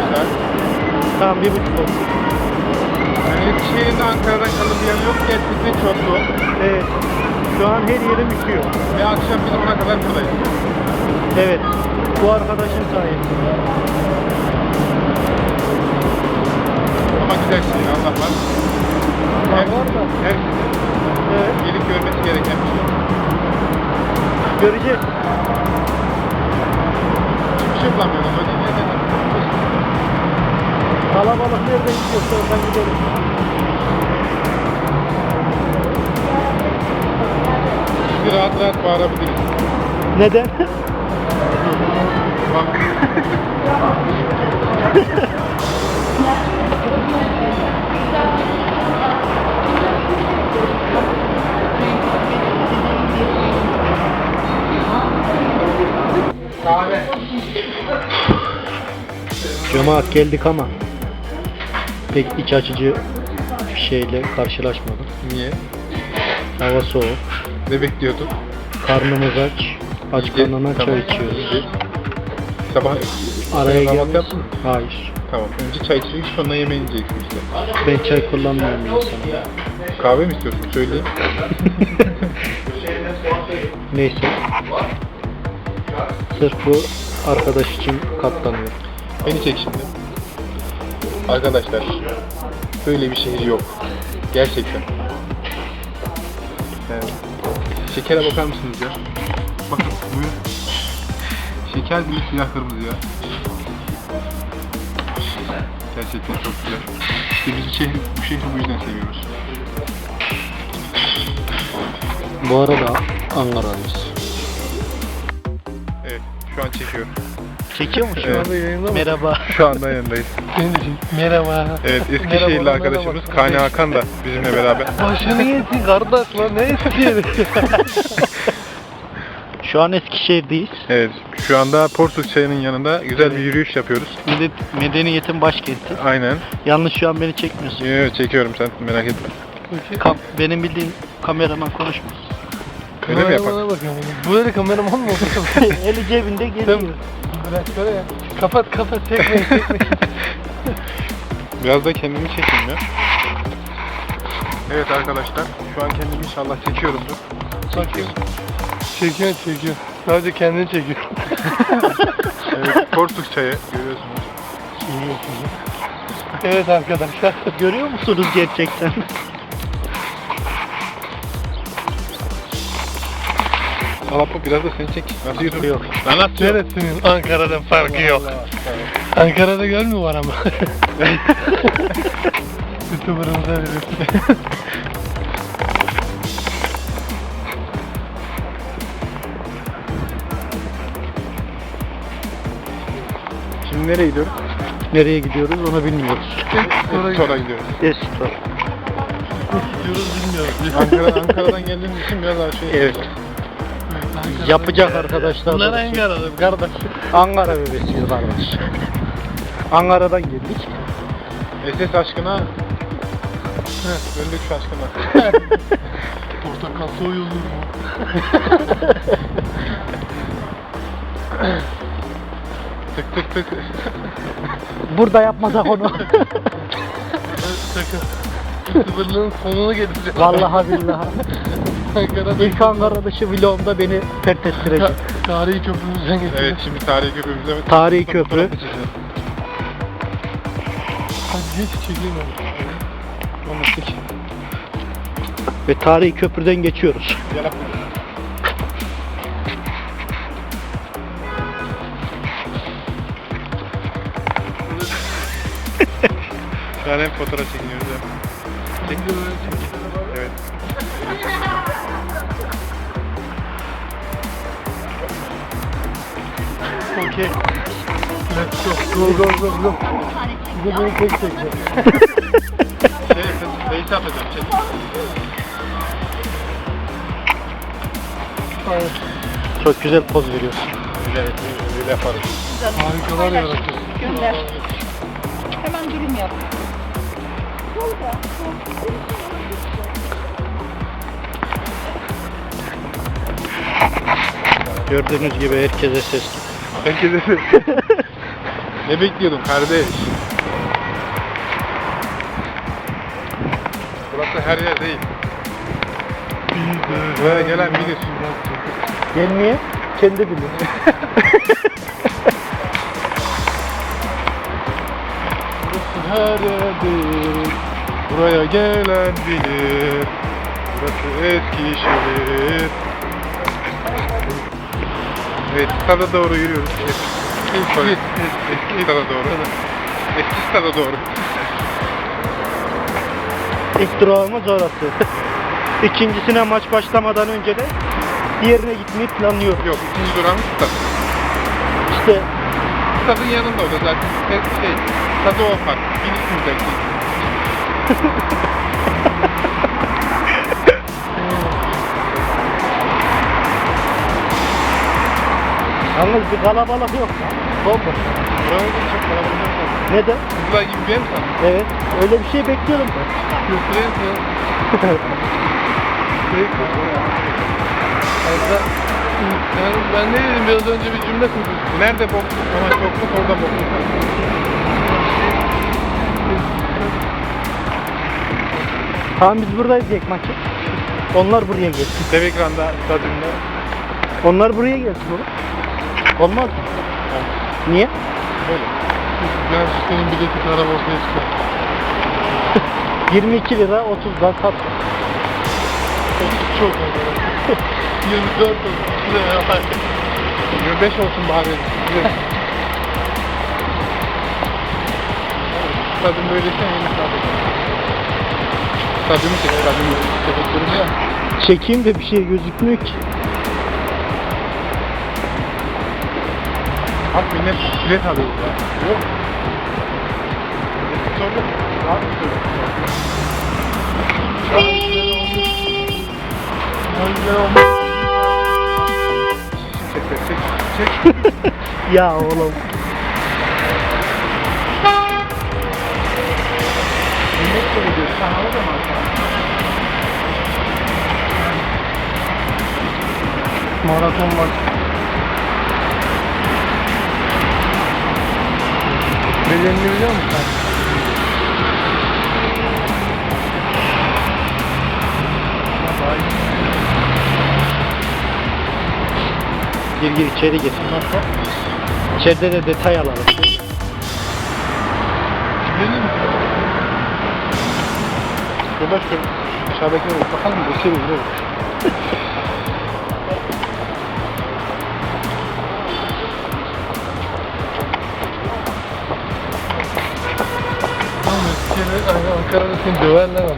Bir buçuk saat. tam bir buçuk oldu. Yani Eskişehir'in de Ankara'dan kalın bir yanı yok. Gerçekten çok soğuk. Evet. Şu an her yerim üşüyor. Ve akşam biz ona kadar buradayız. Evet. Bu arkadaşın sayesinde. Ama güzel şey Allah var. Allah var da. Herkesin Evet. gelip görmesi gereken bir şey. Göreceğiz. Hiçbir şey bulamıyoruz. Öyle. Kalabalık nerede gidiyorsa oradan gidelim. Şimdi rahat rahat bağırabiliriz. Neden? Bak. Kahve. Cemaat geldik ama pek iç açıcı bir şeyle karşılaşmadık. Niye? Hava soğuk. Ne bekliyordun? Karnımız aç. Aç karnına çay içiyoruz. Sabah Araya gelmiş. Hayır. Tamam. Önce çay içecek sonra yemeği yiyeceksin işte. Ben çay kullanmıyorum insana. Kahve mi istiyorsun? Söyleyeyim. Neyse. Sırf bu arkadaş için katlanıyorum. Beni çek şimdi. Arkadaşlar böyle bir şehir yok. Gerçekten. Yani, şekere bakar mısınız ya? Bakın buyur. Şeker gibi siyah kırmızı ya. Gerçekten çok güzel. İşte biz bu şehri, bu şehri bu yüzden seviyoruz. Bu arada Ankara'dayız. Evet, şu an çekiyorum. Çekiyor mu şu an? Merhaba. Şu anda yanındayız. Merhaba. Evet, Eskişehirli arkadaşımız Kani Hakan da bizimle beraber. Başını yesin kardeş lan ne istiyorsun? Şu an Eskişehir'deyiz. Evet, şu anda Porsuk Çayı'nın yanında güzel bir yürüyüş yapıyoruz. Medet- medeniyetin başkenti. Aynen. Yalnız şu an beni çekmiyorsun. Yo, çekiyorum sen merak etme. Kam- benim bildiğim kameraman konuşmaz. Öyle mi yapalım? bakıyorum. Böyle kameraman mı olur? Eli cebinde geziyor. Bırak şöyle ya. Kapat kapat çekme çekme. Biraz da kendimi çekeyim ya. Evet arkadaşlar, şu an kendimi inşallah çekiyorumdur. Bakayım. Çekiyor çekiyor. Sadece kendini çekiyor. Evet, Porsuk Çayı görüyorsunuz. evet arkadaşlar. Görüyor musunuz gerçekten? Alapı biraz da seni çek. Nasıl yürü? Yok. Ben nasıl? Neresinin Ankara'dan farkı yok. Ankara'da göl mü var ama? Youtuber'ımıza veriyorsun. Şimdi nereye gidiyoruz? Nereye gidiyoruz onu bilmiyoruz. Tora gidiyoruz. Estor. Gidiyoruz bilmiyoruz. Ankara, Ankara'dan geldiğimiz için biraz daha şey... Evet. Yapacak arkadaşlar. Bunlar da- Ankara'da kardeş. Ankara bebesiyiz kardeş. Ankara'dan geldik. SS aşkına... Heh, döndük şu aşkına. Portakal soyulur mu? tık tık tık. Burada yapmasak onu. Sakın. Youtuber'lığın sonunu getireceğim. Vallahi billahi. Ankara'da İlk Ankara dışı vlogumda beni pert ettirecek. Ta- tarihi köprümüzden geçeceğiz. Evet şimdi tarihi köprümüze... Tarihi köprü. Hadi geç çekeyim hadi. Anlattık. Ve tarihi köprüden geçiyoruz. Abi. Şu an hem fotoğraf çekiniyoruz hem... Çek. Evet. Okey. Let's go. Go go go go. De beni tek. Şey, face. Çek. Çok güzel poz veriyorsun. Evet, öyle yaparız. Güzel. Harikalar Paylaş, yaratıyor. Gönder. Hemen durum yap. Gördüğünüz gibi herkese ses. Herkese Ne bekliyordun kardeş? Burası her yer değil. Buraya gelen bilir. Gelmeye kendi bilir. Burası her yer değil. Buraya gelen bilir. Burası Eskişehir. Evet, stada doğru yürüyoruz. Eski, eski, eski stada doğru. Eski stada doğru. İlk durağımız orası. İkincisine maç başlamadan önce de diğerine gitmeyi planlıyoruz. Yok, ikinci durağımız stad. İşte Stadın yanında o da zaten şey, stadı o park. Bilirsiniz belki. Yalnız bir kalabalık yok. Bomba. Buraya da çok kalabalık yok. Neden? Kızılay gibi bir yer mi sandın? Evet. Öyle bir şey bekliyordum ben. Göstereyim mi? Yani ben ne dedim biraz önce bir cümle kurdum. Nerede bokluk ama yokluk orada bokluk. Tamam biz buradayız ilk maçı. Onlar buraya gelsin. Dev ekranda stadyumda. Onlar buraya gelsin oğlum. Olmaz mı? Niye? Böyle. Ben senin bileti kara borsaya çıkar. 22 lira 30'dan sat. Çok önemli. 24 olsun. Ne ya? 25 olsun bari. Stadyum böyleyse yeni stadyum. Stadyumu çek, stadyumu. Teşekkürüm ya. Çekeyim de bir şey gözükmüyor ki. Bak millet bilet alıyor ya. Yok. Sordum. Abi Çek çek çek. Çek. Ya oğlum. Millet söylüyor. Da mı? Maraton var. Bedenini biliyor musun? Gir gir içeri gir. İçeride de detay alalım. Şurada şu aşağıdakine bak. Bakalım geçeriz değil mi? Ankara'da seni döverler ama.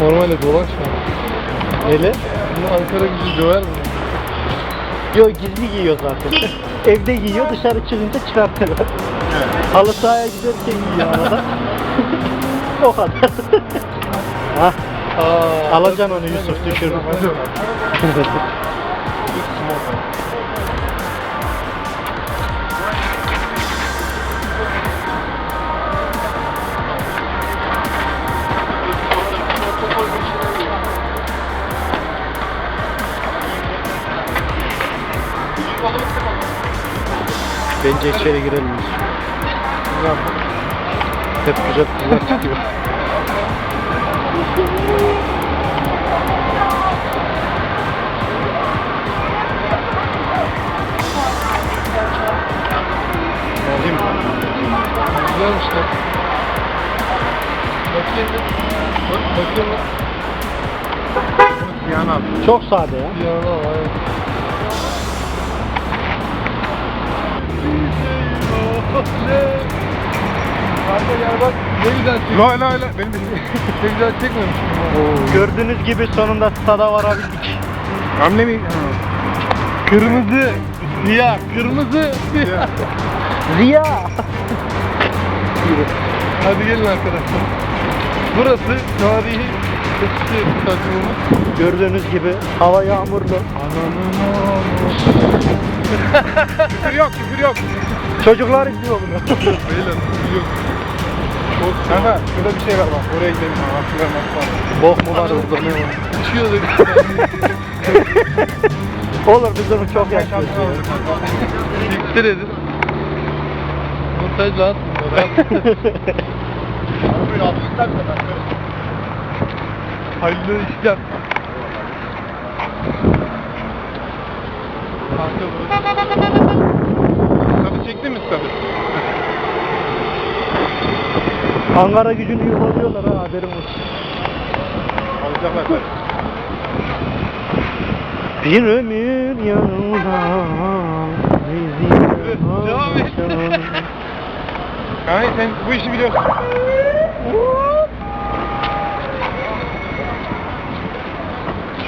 Normalde dolaşma. Neyle? Bunu Ankara bizi döver mi? Yo gizli giyiyor zaten. Evde giyiyor dışarı çıkınca çıkartıyor. Halı sahaya giderken giyiyor arada. o kadar. Hah. Aa, Alacaksın onu Yusuf düşürme. Bence içeri girelim biz. Hep güzel kızlar çıkıyor. Değil mi? Güzelmiş lan. Bakayım bir. Bak, bakayım bir. Siyahını al. Çok sade ya. Bir yana var. Kanka gel bak ne güzel çek. La la la. Benim Ne güzel çekmemiş. Gördüğünüz gibi sonunda stada varabildik. Hamle mi? Kırmızı, siyah, kırmızı, siyah. Ziya! Hadi gelin arkadaşlar. Burası tarihi Eskişehir stadyumumuz. Gördüğünüz gibi hava yağmurlu. Ananın Küfür yok, küfür yok. Çocuklar izliyor bunu. Beyler, küfür yok. Kanka şurada bir şey var bak. Oraya gidelim. Bak şuraya bak. bak. Bok mu var orada ne var? Uçuyor da. Olur biz onu çok yaşıyoruz. Siktir edin. Montaj lan. Hayırlı işler. Kanka burası. Sabı çektin mi sabı? Ankara gücünü yuvalıyorlar ha haberin olsun. Alacaklar. Bir ömür yanında bizi Devam et. Kanka sen bu işi biliyorsun.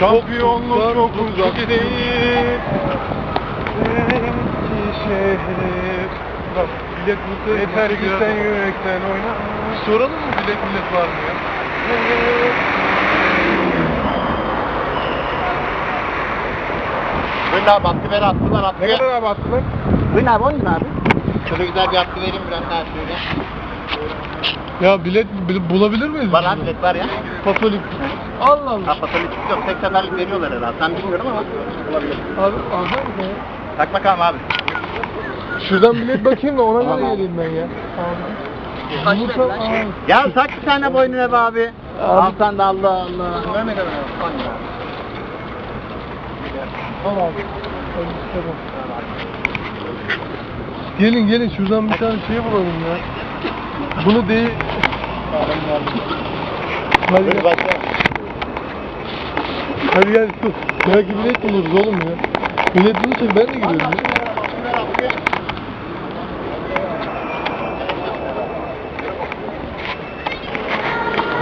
Şampiyonluk çok uzak değil. Şehir. Bak bilet burada. Yeter ki sen yürekten oyna. Soralım mı bilet bilet var mı ya? Buyurun abi atkı ver attılar Ne attılar. kadar abi attılar? Buyurun abi 10 lira abi. Şöyle güzel bir atkı vereyim biraz daha şöyle. Ya bilet, bulabilir miyiz? Var abi bilet var ya. Patolik. Allah Allah. Ha patalı çıkıyor. Tek seferlik veriyorlar herhalde. Ben bilmiyorum ama olabilir. Abi aha. Tak bakalım abi. Şuradan bilet bakayım da ona göre geleyim ben ya. Yumurta, aa, Ya tak bir tane boynuna be abi. Al sen de Allah Allah. Ver ne kadar? 10 lira. al abi. Tamam. Gelin gelin şuradan bir tane şey bulalım ya. Bunu değil. Hadi gel. Hadi gel sus. Belki bilet buluruz oğlum ya. Bilet bulursak ben de gidiyorum ya.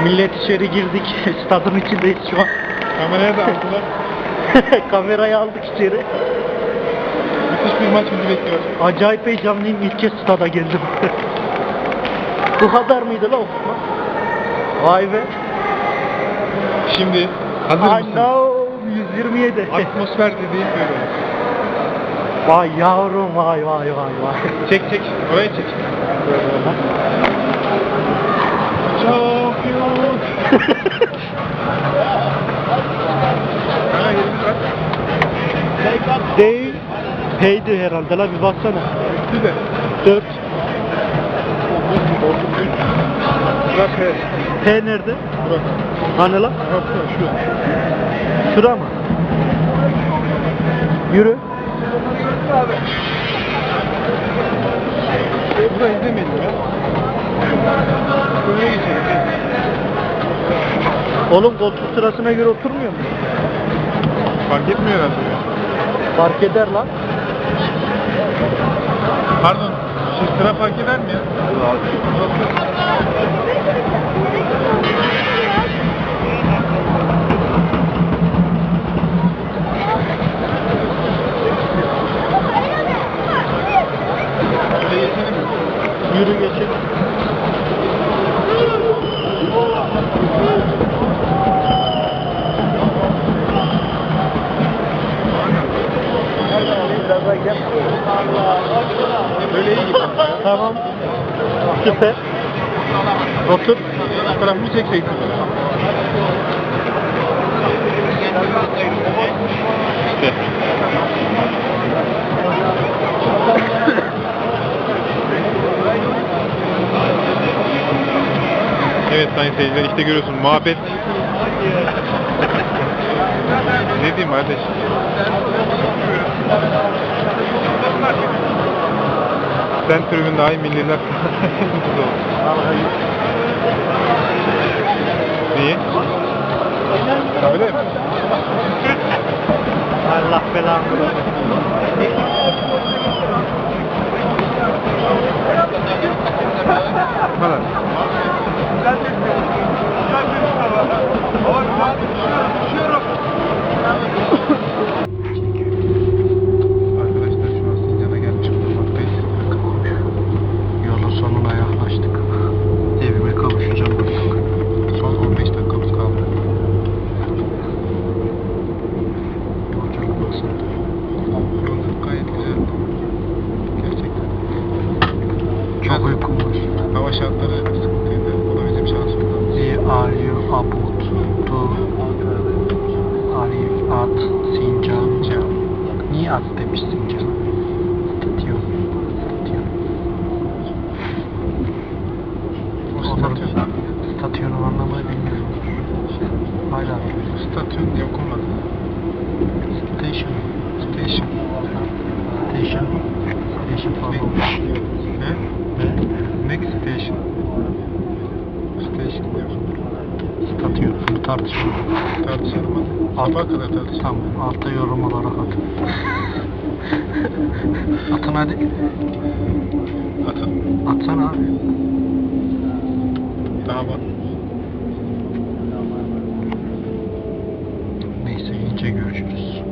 Millet içeri girdik. Stadın içindeyiz şu an. Kameraya da aldılar. Kamerayı aldık içeri. Müthiş bir maç bizi bekliyor. Acayip heyecanlıyım. İlk kez stada geldim. Bu kadar mıydı la Osman? Vay be. Şimdi hazır I mısın? know 127. Atmosfer dediğin böyle. Vay yavrum vay vay vay vay. Çek çek. Oraya çek. Şampiyon. Değil. Peydi herhalde la bir baksana. Üstü de. 4. Bırak he. P nerede? Bırak. Hani la? Bırak şu. Şura mı? Yürü. Burada izlemeyelim ya. Öne geçelim. Oğlum koltuk sırasına göre oturmuyor mu? Fark etmiyor herhalde. Fark eder lan. Pardon. Şu sıra fark eder mi ya? Yürü geçelim. Böyle iyi gibi. Tamam. Süper. Otur. Bu tarafını çekeceksin. İşte. Evet sayın seyirciler işte görüyorsun muhabbet. ne diyeyim kardeş? Sen tribün daha iyi milliler. Niye? Öyle mi? Allah belanı versin. Falan. Arkadaşlar Niye at demiş Atın hadi. Atın. Atsana abi. Daha var. Neyse ince görüşürüz.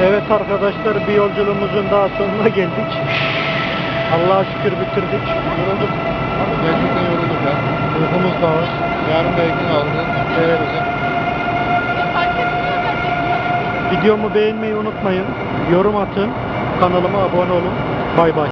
Evet arkadaşlar bir yolculuğumuzun daha sonuna geldik. Allah'a şükür bitirdik. Yorulduk. Gerçekten yorulduk ya. Uykumuz da var. Yarın da ekmek aldı. Bekliyorum. Videomu beğenmeyi unutmayın. Yorum atın. Kanalıma abone olun. Bay bay.